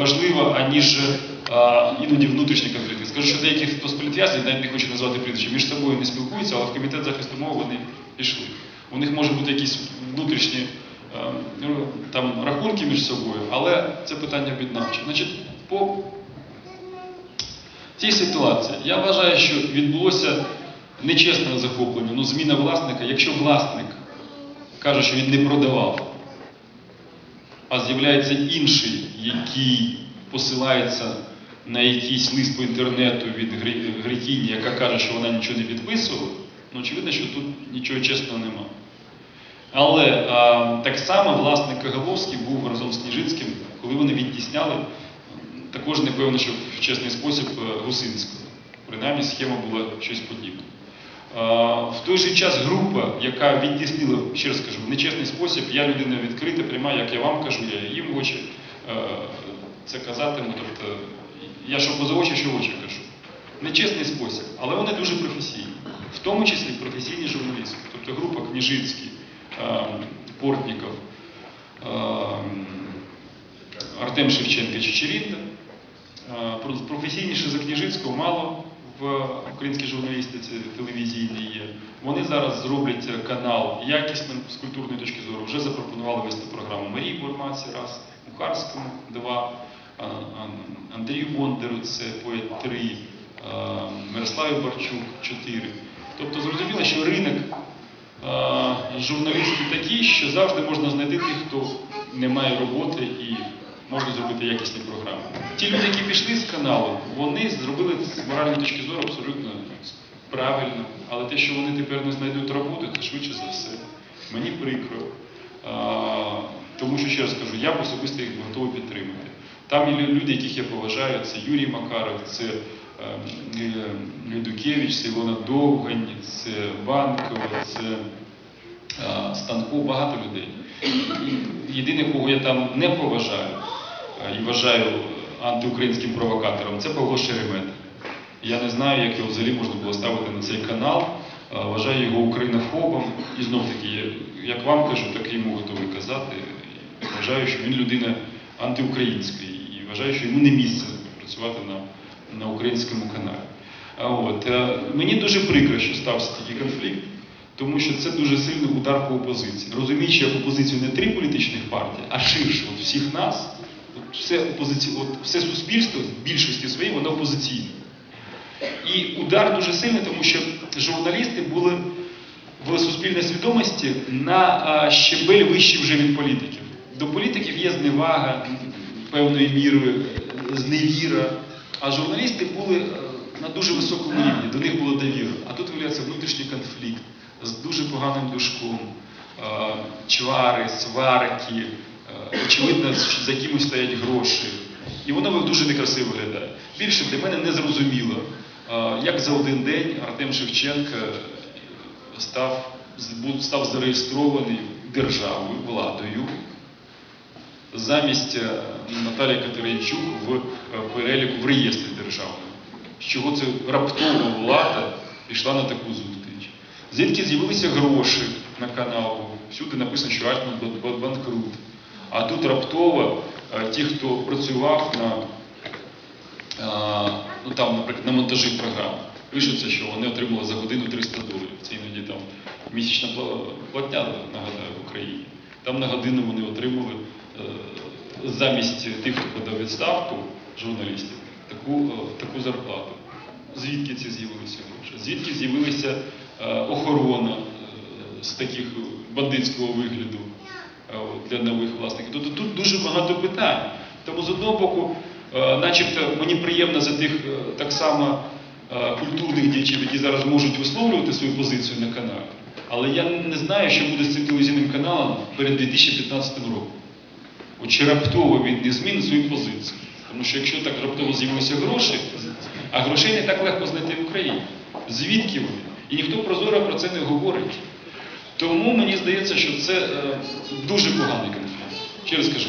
важлива, аніж е, іноді внутрішні конфлікти. Скажу, що деяких посполітв'язнів, навіть не хочу назвати прізвище, між собою не спілкуються, але в комітет захисту мови вони пішли. У них може бути якісь внутрішні е, ну, там, рахунки між собою, але це питання об'єднавче. Значить, по цій ситуації я вважаю, що відбулося нечесне захоплення, ну, зміна власника. Якщо власник каже, що він не продавав, а з'являється інший, який посилається на якийсь лист по інтернету від Грекіні, яка каже, що вона нічого не підписувала, ну очевидно, що тут нічого чесного нема. Але а, так само власник Кагаловський був разом з Сніжицьким, коли вони відтісняли, також непевно, що в чесний спосіб е, Гусинського. Принаймні схема була щось подібне. В той же час група, яка відтіснила, ще раз кажу, в нечесний спосіб, я людина відкрита, пряма, як я вам кажу, я їм в очі е, це казатиму. Тобто, я що поза очі, що в очі кажу. Нечесний спосіб, але вони дуже професійні, в тому числі професійні журналісти. Тобто група Княжицький, е, Портніков, е, Артем Шевченко Чечерінда. Професійніше за Княжицького мало в українській журналістиці телевізійній є. Вони зараз зроблять канал якісним з культурної точки зору. Вже запропонували вести програму Марії Бурмаці раз, Мухарському два, а- а- Андрію Бондару це поет три, Мирославі Барчук чотири. Тобто зрозуміло, що ринок журналістів такий, що завжди можна знайти тих, хто не має роботи і можна зробити якісні програми. Ті люди, які пішли з каналу, вони зробили з моральної точки зору абсолютно правильно. Але те, що вони тепер не знайдуть роботи, це швидше за все. Мені прикро. Тому що ще раз кажу, я особисто їх готовий підтримати. Там є люди, яких я поважаю, це Юрій Макаров, це е, е, Гайдукевич, це Ілона Довгань, це Банкова, це е, Станко, багато людей. Єдине, кого я там не поважаю е, і вважаю антиукраїнським провокатором, це Павло Шеремета. Я не знаю, як його взагалі можна було ставити на цей канал. Е, Вважаю його українофобом. І знов таки, як вам кажу, так і йому готовий казати. Вважаю, що він людина антиукраїнська і вважаю, що йому не місце працювати на, на українському каналі. От, е, мені дуже прикро, що стався такий конфлікт, тому що це дуже сильний удар по опозиції. Розуміючи, як опозицію не три політичних партії, а ширше от всіх нас, от все, опозиці... от все суспільство в більшості своїй, воно опозиційне. І удар дуже сильний, тому що журналісти були в суспільній свідомості на щебель вищий вже від політиків. До політиків є зневага певною мірою, е, зневіра, а журналісти були е, на дуже високому рівні, до них було довіра. А тут виявляється внутрішній конфлікт з дуже поганим душком, е, чвари, сварки, очевидно, за кимось стоять гроші. І воно дуже некрасиво виглядає. Більше для мене не зрозуміло, як за один день Артем Шевченко став, став зареєстрований державою, владою, замість е, Наталії Катеринчук в е, переліку в реєстрі державному. З чого це раптово влада пішла на таку зустріч? Звідки з'явилися гроші на канал? Всюди написано, що бан- банкрут. А тут раптово е, ті, хто працював на, е, ну, там, наприклад, на монтажі програм, пишеться, що вони отримали за годину 300 доларів. Це іноді там місячна платня, нагадаю, в Україні. Там на годину вони отримали е, замість тих, хто подав відставку журналістів, таку, таку зарплату. Звідки ці з'явилися гроші? Звідки з'явилася охорона з таких бандитського вигляду для нових власників? Тобто тут дуже багато питань. Тому з одного боку, е, начебто мені приємно за тих е, так само е, культурних діячів, які зараз можуть висловлювати свою позицію на каналі. Але я не знаю, що буде з цим телевізійним каналом перед 2015 роком. От чи раптово він не змінить свою позицію. Тому що якщо так раптово з'явилися гроші, а грошей не так легко знайти в Україні. Звідки вони? І ніхто прозоро про це не говорить. Тому мені здається, що це е, дуже поганий конфлікт. Ще раз кажу,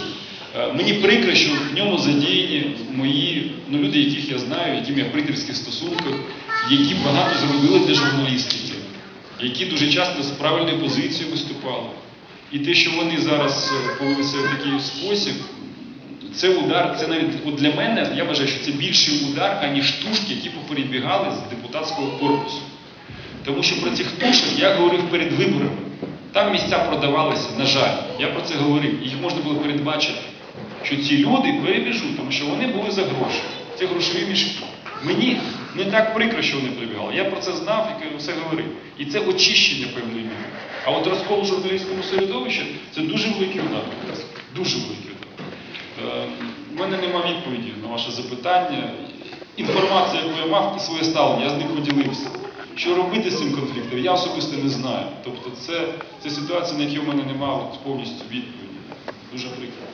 е, мені прикро, що в ньому задіяні мої ну, люди, яких я знаю, яким я в приятельських стосунках, які багато зробили для журналістики, які дуже часто з правильною позицією виступали. І те, що вони зараз е, повели себе в такий спосіб, Це удар, це навіть от для мене, я вважаю, що це більший удар, аніж тушки, які поперебігали з депутатського корпусу. Тому що про цих тушок я говорив перед виборами. Там місця продавалися, на жаль, я про це говорив. Їх можна було передбачити, що ці люди перебіжуть, тому що вони були за гроші. Це грошові мішки. Мені не так прикро, що вони перебігали. Я про це знав і все говорив. І це очищення певної міри. А от розкол в журналістському середовищі це дуже великий удар. Дуже великий удар. Е, У мене нема відповіді на ваше запитання. Інформація, яку я мав, і своє ставлення, я з ним поділився. Що робити з цим конфліктом, я особисто не знаю. Тобто це, це ситуація, на яку в мене немає повністю відповіді. Дуже прикро.